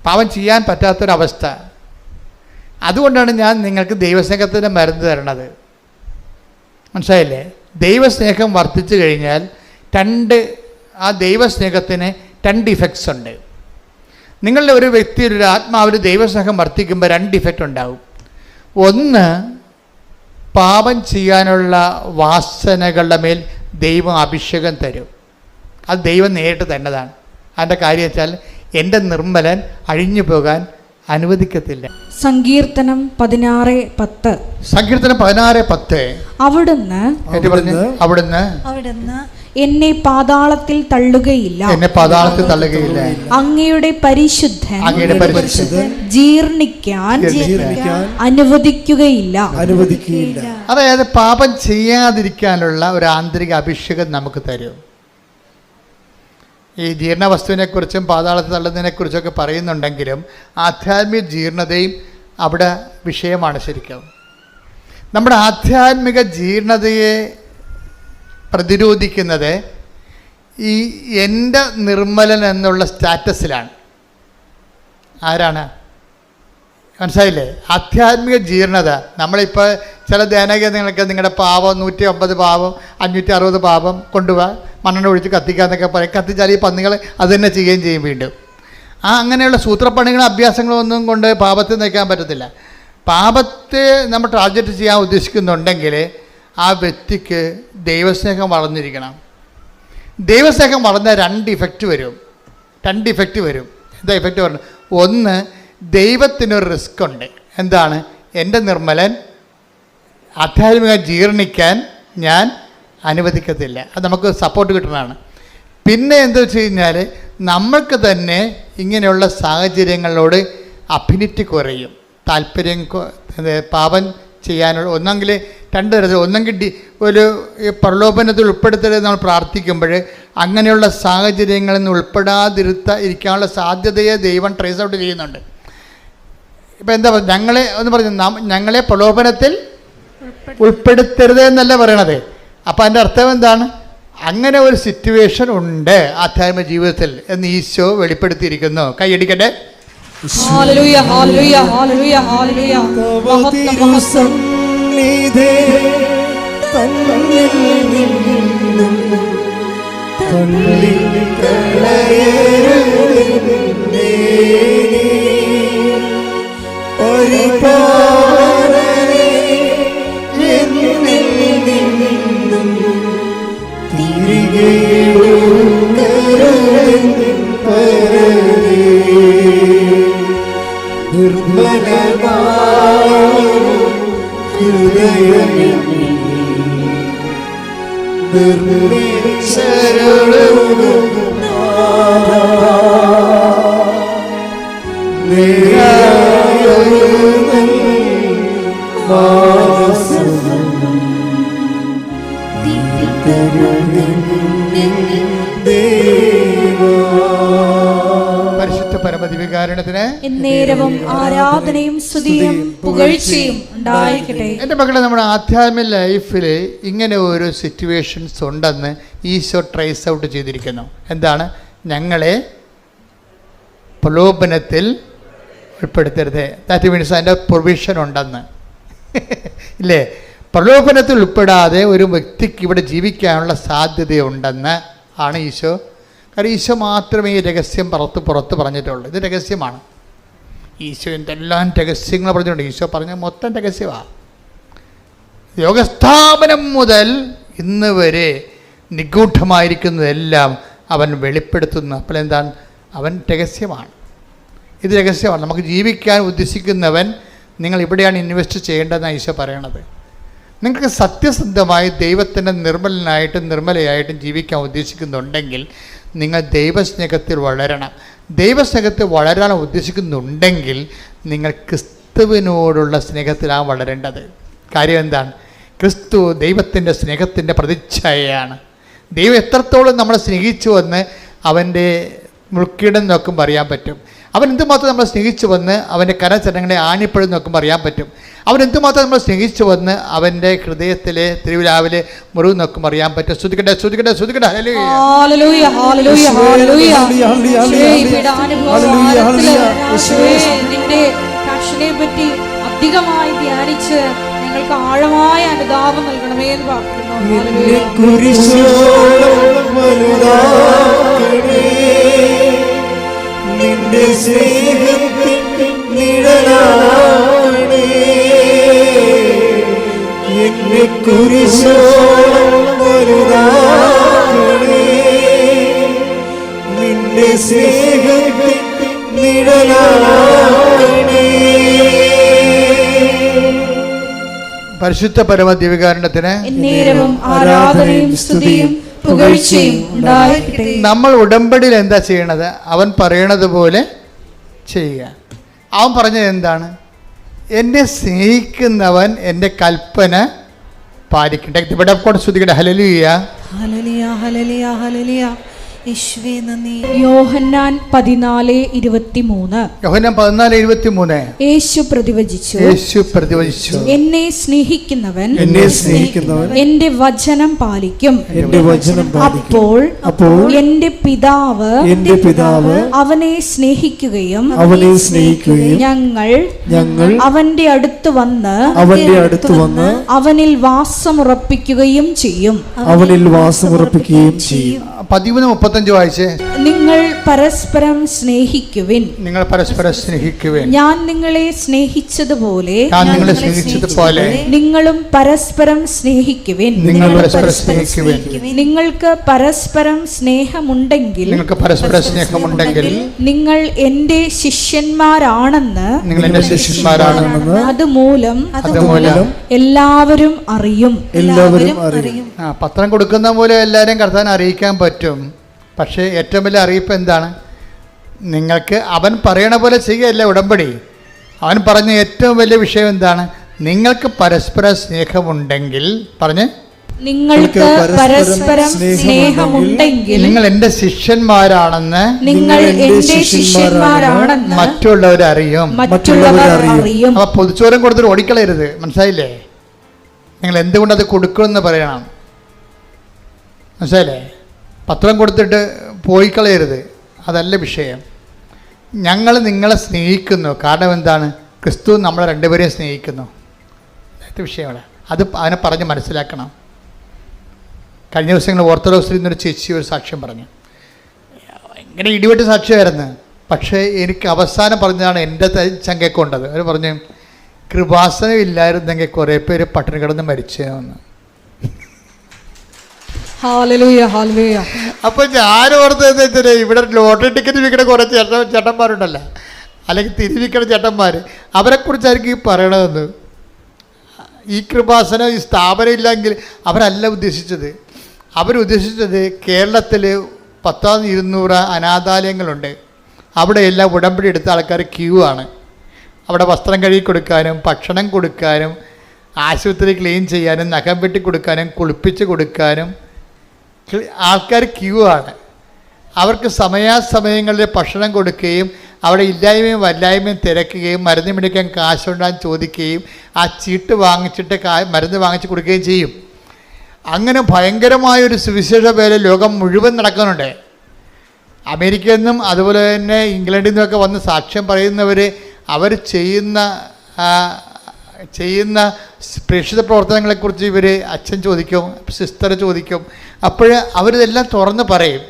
പാവം ചെയ്യാൻ പറ്റാത്തൊരവസ്ഥ. അതുകൊണ്ടാണ് ഞാൻ നിങ്ങൾക്ക് ദൈവസ്നേഹത്തിന്റെ മരുന്ന് തരണത്. മനസ്സിലായില്ലേ? ദൈവസ്നേഹം വർദ്ധിച്ചു കഴിഞ്ഞാൽ രണ്ട് ആ ദൈവസ്നേഹത്തിന് രണ്ട് ഇഫക്ട്സ് ഉണ്ട്. നിങ്ങളുടെ ഒരു വ്യക്തി ഒരു ആത്മാവിൽ ദൈവസ്നേഹം വർദ്ധിക്കുമ്പോൾ രണ്ട് ഇഫക്റ്റ് ഉണ്ടാവും. ഒന്ന് പാപം ചെയ്യാനുള്ള വാസനകളുടെ മേൽ ദൈവം അഭിഷേകം തരും. അത് ദൈവം നേരിട്ട് തന്നതാണ് അതിന്റെ കാര്യം വെച്ചാൽ എന്റെ നിർമ്മലൻ അഴിഞ്ഞു പോകാൻ അനുവദിക്കത്തില്ല. സങ്കീർത്തനം പതിനാറ് പത്ത്. സങ്കീർത്തനം പതിനാറ് പത്ത്. അവിടുന്ന് അവിടുന്ന് അവിടുന്ന് എന്നെ പാതാളത്തിൽ തള്ളുകയില്ല. എന്നെ പാതാളത്തിൽ തള്ളുകയില്ല. അങ്ങയുടെ പരിശുദ്ധൻ അങ്ങയുടെ പരിശുദ്ധൻ ജീർണിക്കാൻ അനുവദിക്കുകയില്ല. അനുവദിക്കുകയില്ല. അതായത് പാപം ചെയ്യാതിരിക്കാനുള്ള ഒരു ആന്തരിക അഭിഷേകം നമുക്ക് തരും. ഈ ജീർണ വസ്തുവിനെക്കുറിച്ചും പാതാളത്തിൽ തള്ളുന്നതിനെക്കുറിച്ചൊക്കെ പറയുന്നുണ്ടെങ്കിലും ആധ്യാത്മിക ജീർണതയും അവിടെ വിഷയമാണ് ശരിക്കും. നമ്മുടെ ആധ്യാത്മിക ജീർണതയെ പ്രതിരോധിക്കുന്നത് ഈ എന്റെ നിർമ്മലൻ എന്നുള്ള സ്റ്റാറ്റസിലാണ്. ആരാണ്? മനസ്സിലായില്ലേ? ആധ്യാത്മിക ജീർണത. നമ്മളിപ്പോൾ ചില ധ്യാനകേന്ദ്രങ്ങളൊക്കെ നിങ്ങളുടെ പാവം നൂറ്റി അമ്പത് പാവം അഞ്ഞൂറ്റി അറുപത് പാവം കൊണ്ടുപോവാ മണ്ണെണ്ണ ഒഴിച്ച് കത്തിക്കാന്നൊക്കെ പറയും. കത്തിച്ചാൽ ഈ പന്നികൾ അത് തന്നെ ചെയ്യുകയും ചെയ്യും വീണ്ടും. ആ അങ്ങനെയുള്ള സൂത്രപ്പണികളും അഭ്യാസങ്ങളും ഒന്നും കൊണ്ട് പാപത്തെ നയിക്കാൻ പറ്റത്തില്ല. പാപത്തെ നമ്മൾ ടാർഗറ്റ് ചെയ്യാൻ ഉദ്ദേശിക്കുന്നുണ്ടെങ്കിൽ ആ വ്യക്തിക്ക് ദൈവസ്നേഹം വളർന്നിരിക്കണം. ദൈവസ്നേഹം വളർന്ന രണ്ട് ഇഫക്റ്റ് വരും. രണ്ട് ഇഫക്റ്റ് വരും. എന്താ ഇഫക്റ്റ് പറഞ്ഞു ഒന്ന് ദൈവത്തിനൊരു റിസ്ക് ഉണ്ട്. എന്താണ്? എന്റെ നിർമ്മലൻ ആധ്യാത്മിക ജീർണിക്കാൻ ഞാൻ അനുവദിക്കത്തില്ല. അത് നമുക്ക് സപ്പോർട്ട് കിട്ടുന്നതാണ്. പിന്നെ എന്താ വെച്ച് കഴിഞ്ഞാൽ നമ്മൾക്ക് തന്നെ ഇങ്ങനെയുള്ള സാഹചര്യങ്ങളോട് അഭിനിറ്റി കുറയും. താല്പര്യം പാപം ചെയ്യാനുള്ള ഒന്നെങ്കിൽ രണ്ട് തരത്തിൽ ഒന്നെങ്കിൽ ഡി ഒരു പ്രലോഭനത്തിൽ ഉൾപ്പെടുത്തരുത് നമ്മൾ പ്രാർത്ഥിക്കുമ്പോൾ അങ്ങനെയുള്ള സാഹചര്യങ്ങളിൽ നിന്ന് ഉൾപ്പെടാതിരുത്ത ഇരിക്കാനുള്ള സാധ്യതയെ ദൈവം ട്രേസ് ഔട്ട് ചെയ്യുന്നുണ്ട്. ഇപ്പം എന്താ പറയുക? ഞങ്ങളെ എന്ന് പറഞ്ഞു ഞങ്ങളെ പ്രലോഭനത്തിൽ ഉൾപ്പെടുത്തരുത്. എന്നല്ല പറയണത്. അപ്പം അതിന്റെ അർത്ഥം എന്താണ്? അങ്ങനെ ഒരു സിറ്റുവേഷൻ ഉണ്ട് ആധ്യാത്മിക ജീവിതത്തിൽ എന്ന് ഈശോ വെളിപ്പെടുത്തിയിരിക്കുന്നു. കൈയടിക്കട്ടെ മഹത്വം തന്നിൽ സന്നിധേ തന്നിൽ നിന്നും തള്ളിക്കളയരുതേ പരിപാലനേ എന്നേരവും ആരാധനയും സ്തുതിയും പുകഴ്ചയും ഉണ്ടായിരിക്കട്ടെ. എന്റെ മക്കളെ നമ്മുടെ ആധ്യാത്മിക ലൈഫിൽ ഇങ്ങനെ ഓരോ സിറ്റുവേഷൻസ് ഉണ്ടെന്ന് ഈശോ ട്രേസ് ഔട്ട് ചെയ്തിരിക്കുന്നു. എന്താണ്? ഞങ്ങളെ പ്രലോഭനത്തിൽ ഉൾപ്പെടുത്തരുത്. ദാറ്റ് മീൻസ് അതിന്റെ പ്രൊവിഷൻ ഉണ്ടെന്ന്. ഇല്ലേ? പ്രലോഭനത്തിൽ ഉൾപ്പെടാതെ ഒരു വ്യക്തിക്ക് ഇവിടെ ജീവിക്കാനുള്ള സാധ്യതയുണ്ടെന്ന് ആണ് ഈശോ. കാരണം ഈശോ മാത്രമേ ഈ രഹസ്യം പുറത്ത് പുറത്ത് പറഞ്ഞിട്ടുള്ളൂ. ഇത് രഹസ്യമാണ്. ഈശോ എല്ലാം രഹസ്യങ്ങൾ പറഞ്ഞിട്ടുണ്ട്. ഈശോ പറഞ്ഞ മൊത്തം രഹസ്യമാണ് യോഗസ്ഥാപനം മുതൽ ഇന്ന് വരെ നിഗൂഢമായിരിക്കുന്നതെല്ലാം അവൻ വെളിപ്പെടുത്തുന്നു. അപ്പോൾ എന്താണ്? അവൻ രഹസ്യമാണ്. ഇത് രഹസ്യമാണ്. നമുക്ക് ജീവിക്കാൻ ഉദ്ദേശിക്കുന്നവൻ നിങ്ങൾ ഇവിടെയാണ് ഇൻവെസ്റ്റ് ചെയ്യേണ്ടതെന്നാണ് ഈശോ പറയണത്. നിങ്ങൾക്ക് സത്യസന്ധമായി ദൈവത്തിന്റെ നിർമ്മലനായിട്ടും നിർമ്മലയായിട്ടും ജീവിക്കാൻ ഉദ്ദേശിക്കുന്നുണ്ടെങ്കിൽ നിങ്ങൾ ദൈവസ്നേഹത്തിൽ വളരണം. ദൈവസ്നേഹത്തിൽ വളരാൻ ഉദ്ദേശിക്കുന്നുണ്ടെങ്കിൽ നിങ്ങൾ ക്രിസ്തുവിനോടുള്ള സ്നേഹത്തിലാണ് വളരേണ്ടത്. കാര്യം എന്താണ്? ക്രിസ്തു ദൈവത്തിന്റെ സ്നേഹത്തിന്റെ പ്രതിച്ഛായയാണ്. ദൈവം എത്രത്തോളം നമ്മളെ സ്നേഹിച്ചു എന്ന് അവന്റെ മുൾക്കിടം നോക്കുമ്പോൾ അറിയാൻ പറ്റും. അവൻ എന്തുമാത്രം നമ്മളെ സ്നേഹിച്ചു വന്ന് അവന്റെ കരചരണങ്ങളെ ആണിപ്പഴും നോക്കുമ്പോൾ അറിയാൻ പറ്റും. അവൻ എന്തുമാത്രം നമ്മളെ സ്നേഹിച്ചു വന്ന് അവന്റെ ഹൃദയത്തിലെ തിരുവിലാവിലെ മുറിവ് നോക്കുമ്പോൾ അറിയാൻ പറ്റും. ശ്രുതിക്കട്ടെ ശ്രുതിക്കട്ടെ ശ്രുതിക്കട്ടെ hallelujah. Hallelujah hallelujah hallelujah. Hallelujah, hallelujah, ഈ ഹല്ലേലൂയ. Hallelujah, hallelujah. നിന്റെ പാഷനെ പറ്റി അധികമായി ധ്യാനിച്ച് ഞങ്ങൾക്ക് ആഴമായ അനുതാപം നൽകണമേ എന്ന് പ്രാർത്ഥിക്കുന്നു. വലുതാക്കണേ. നിന്റെ സ്നേഹത്തിൻ നിഴലാണേ. എന്നെ കുരിശോളം നിന്റെ സ്നേഹത്തിൻ നിഴലാണേ. പരിശുദ്ധ പരമ ദിവ്യകാരണത്തിന് എന്നേരവും ആരാധനയും സ്തുതിയും പുകഴ്ചയും നമ്മൾ ഉടമ്പടിയിൽ എന്താ ചെയ്യണത്? അവൻ പറയണത് പോലെ ചെയ്യുക. അവൻ പറഞ്ഞത് എന്താണ്? എന്നെ സ്നേഹിക്കുന്നവൻ എന്റെ കൽപ്പന പാലിക്കട്ടെ. ഇവിടെ കൂടെ ശ്രദ്ധിക്കട്ടെ. ഹലലിയ ഹലലിയ ഹലലിയ ഹലലിയ യോഹന്നാൻ പതിനാല് ഇരുപത്തിമൂന്ന്. യോഹനം പതിനാല് എഴുപത്തി യേശു പ്രതിവചിച്ചു. യേശു പ്രതിവചിച്ചു. എന്നെ സ്നേഹിക്കുന്നവൻ എന്നെ സ്നേഹിക്കുന്നവൻ എന്റെ വചനം പാലിക്കും. എന്റെ വചനം പാലിക്കും. അപ്പോൾ അപ്പോൾ എന്റെ പിതാവ് എന്റെ പിതാവ് അവനെ സ്നേഹിക്കുകയും അവനെ സ്നേഹിക്കുകയും ഞങ്ങൾ ഞങ്ങൾ അവന്റെ അടുത്ത് വന്ന് അവന്റെ അടുത്ത് വന്ന് അവനിൽ വാസമുറപ്പിക്കുകയും ചെയ്യും. അവനിൽ വാസമുറപ്പിക്കുകയും ചെയ്യും. പതിമൂന്ന് മുപ്പത്തഞ്ച് വായിച്ചേ. നിങ്ങൾ പരസ്പരം സ്നേഹിക്കുവിൻ. നിങ്ങൾ പരസ്പരം സ്നേഹിക്കുവിൻ. ഞാൻ നിങ്ങളെ സ്നേഹിച്ചതുപോലെ ഞാൻ നിങ്ങളെ സ്നേഹിച്ചതുപോലെ നിങ്ങളും പരസ്പരം സ്നേഹിക്കുവിൻ. നിങ്ങൾ പരസ്പരം സ്നേഹിക്കുവേൻ. നിങ്ങൾക്ക് പരസ്പരം സ്നേഹമുണ്ടെങ്കിൽ നിങ്ങൾക്ക് പരസ്പര സ്നേഹമുണ്ടെങ്കിൽ നിങ്ങൾ എന്റെ ശിഷ്യന്മാരാണെന്ന് നിങ്ങൾ എന്റെ ശിഷ്യന്മാരാണെന്ന് അതുമൂലം അതുമൂലം എല്ലാവരും അറിയും. എല്ലാവരും അറിയും. പത്രം കൊടുക്കുന്ന പോലെ എല്ലാരെയും കർത്താൻ അറിയിക്കാൻ പറ്റും. പക്ഷേ ഏറ്റവും വലിയ അറിയിപ്പ് എന്താണ്? നിങ്ങൾക്ക് അവൻ പറയണ പോലെ ചെയ്യുകയല്ല ഉടമ്പടി. അവൻ പറഞ്ഞ ഏറ്റവും വലിയ വിഷയം എന്താണ്? നിങ്ങൾക്ക് പരസ്പര സ്നേഹമുണ്ടെങ്കിൽ പറഞ്ഞ്. നിങ്ങൾക്ക് പരസ്പരം സ്നേഹമുണ്ടെങ്കിൽ നിങ്ങൾ എന്റെ ശിഷ്യന്മാരാണെന്ന് നിങ്ങൾ എന്റെ ശിഷ്യന്മാരാണെന്ന് മറ്റുള്ളവർ അറിയും. മറ്റുള്ളവർ അറിയും. അപ്പൊ പൊതുച്ചോരം കൊടുത്തിട്ട് ഓടിക്കളയരുത്. മനസ്സിലായില്ലേ? നിങ്ങൾ എന്തുകൊണ്ട് അത് കൊടുക്കുമെന്ന് പറയണം. മനസ്സിലായില്ലേ? പത്രം കൊടുത്തിട്ട് പോയി കളയരുത് അതല്ല വിഷയം. ഞങ്ങൾ നിങ്ങളെ സ്നേഹിക്കുന്നു. കാരണം എന്താണ്? ക്രിസ്തു നമ്മളെ രണ്ടുപേരെയും സ്നേഹിക്കുന്നു. അതായത് വിഷയമാണ്. അത് അതിനെ പറഞ്ഞ് മനസ്സിലാക്കണം. കഴിഞ്ഞ ദിവസങ്ങൾ ഓർത്തഡോക്സിൽ നിന്നൊരു ചേച്ചി ഒരു സാക്ഷ്യം പറഞ്ഞു. ഭയങ്കര ഇടിവെട്ട് സാക്ഷ്യമായിരുന്നു. പക്ഷേ എനിക്ക് അവസാനം പറഞ്ഞതാണ് എന്റെ ചങ്കക്കൊണ്ടത് അവർ പറഞ്ഞു കൃപാസനം ഇല്ലായിരുന്നെങ്കിൽ കുറേ പേര് പട്ടിണി കിടന്ന് മരിച്ചതെന്ന് അപ്പോൾ ഞാൻ ഓർത്തത് വെച്ചാൽ ഇവിടെ ലോട്ടറി ടിക്കറ്റ് വിൽക്കുന്ന കുറെ ചേട്ട ചേട്ടന്മാരുണ്ടല്ലോ. അല്ലെങ്കിൽ തിരിവിക്കണ ചേട്ടന്മാർ അവരെക്കുറിച്ചായിരിക്കും ഈ പറയണതെന്ന്. ഈ കൃപാസന ഈ സ്ഥാപനം ഇല്ലെങ്കിൽ അവരല്ല ഉദ്ദേശിച്ചത്. അവരുദ്ദേശിച്ചത് കേരളത്തിൽ പത്താം ഇരുന്നൂറ് അനാഥാലയങ്ങളുണ്ട്. അവിടെ എല്ലാം ഉടമ്പടി എടുത്ത ആൾക്കാർ ക്യൂ ആണ്. അവിടെ വസ്ത്രം കഴുകി കൊടുക്കാനും ഭക്ഷണം കൊടുക്കാനും ആശുപത്രി ക്ലീൻ ചെയ്യാനും നഖം വെട്ടി കൊടുക്കാനും കുളിപ്പിച്ച് കൊടുക്കാനും ആൾക്കാർ ക്യൂ ആണ്. അവർക്ക് സമയാസമയങ്ങളിൽ ഭക്ഷണം കൊടുക്കുകയും അവിടെ ഇല്ലായ്മയും വല്ലായ്മയും തിരക്കുകയും മരുന്ന് മേടിക്കാൻ കാശുണ്ടാൻ ചോദിക്കുകയും ആ ചീട്ട് വാങ്ങിച്ചിട്ട് മരുന്ന് വാങ്ങിച്ച് കൊടുക്കുകയും ചെയ്യും. അങ്ങനെ ഭയങ്കരമായൊരു സുവിശേഷ പേര് ലോകം മുഴുവൻ നടക്കുന്നുണ്ട്. അമേരിക്കയിൽ നിന്നും അതുപോലെ തന്നെ ഇംഗ്ലണ്ടിൽ നിന്നൊക്കെ വന്ന് സാക്ഷ്യം പറയുന്നവർ അവർ ചെയ്യുന്ന ചെയ്യുന്ന പ്രേക്ഷിത പ്രവർത്തനങ്ങളെക്കുറിച്ച് ഇവർ അച്ഛൻ ചോദിക്കും സിസ്റ്റർ ചോദിക്കും. അപ്പോൾ അവരിതെല്ലാം തുറന്ന് പറയും.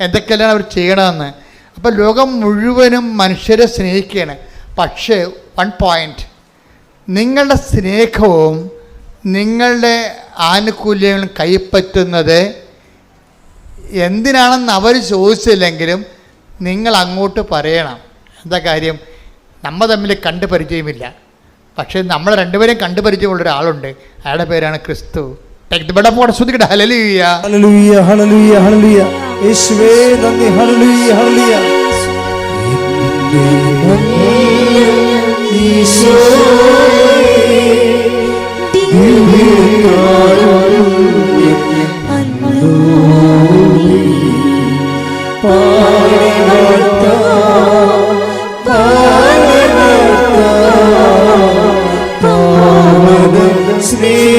എന്തൊക്കെയാണ് അവർ ചെയ്യണമെന്ന്. അപ്പോൾ ലോകം മുഴുവനും മനുഷ്യരെ സ്നേഹിക്കുകയാണ്. പക്ഷേ വൺ പോയിന്റ് നിങ്ങളുടെ സ്നേഹവും നിങ്ങളുടെ ആനുകൂല്യങ്ങളും കൈപ്പറ്റുന്നത് എന്തിനാണെന്ന് അവർ ചോദിച്ചില്ലെങ്കിലും നിങ്ങൾ അങ്ങോട്ട് പറയണം. എന്താ കാര്യം? നമ്മൾ തമ്മിൽ കണ്ട് പരിചയമില്ല പക്ഷേ നമ്മൾ രണ്ടുപേരെയും കണ്ട് പരിചയമുള്ള ഒരാളുണ്ട്. അയാളുടെ പേരാണ് ക്രിസ്തു. Oh. ശ്രദ്ധിക്കട്ടെ യേശുവേ നന്ദി. me.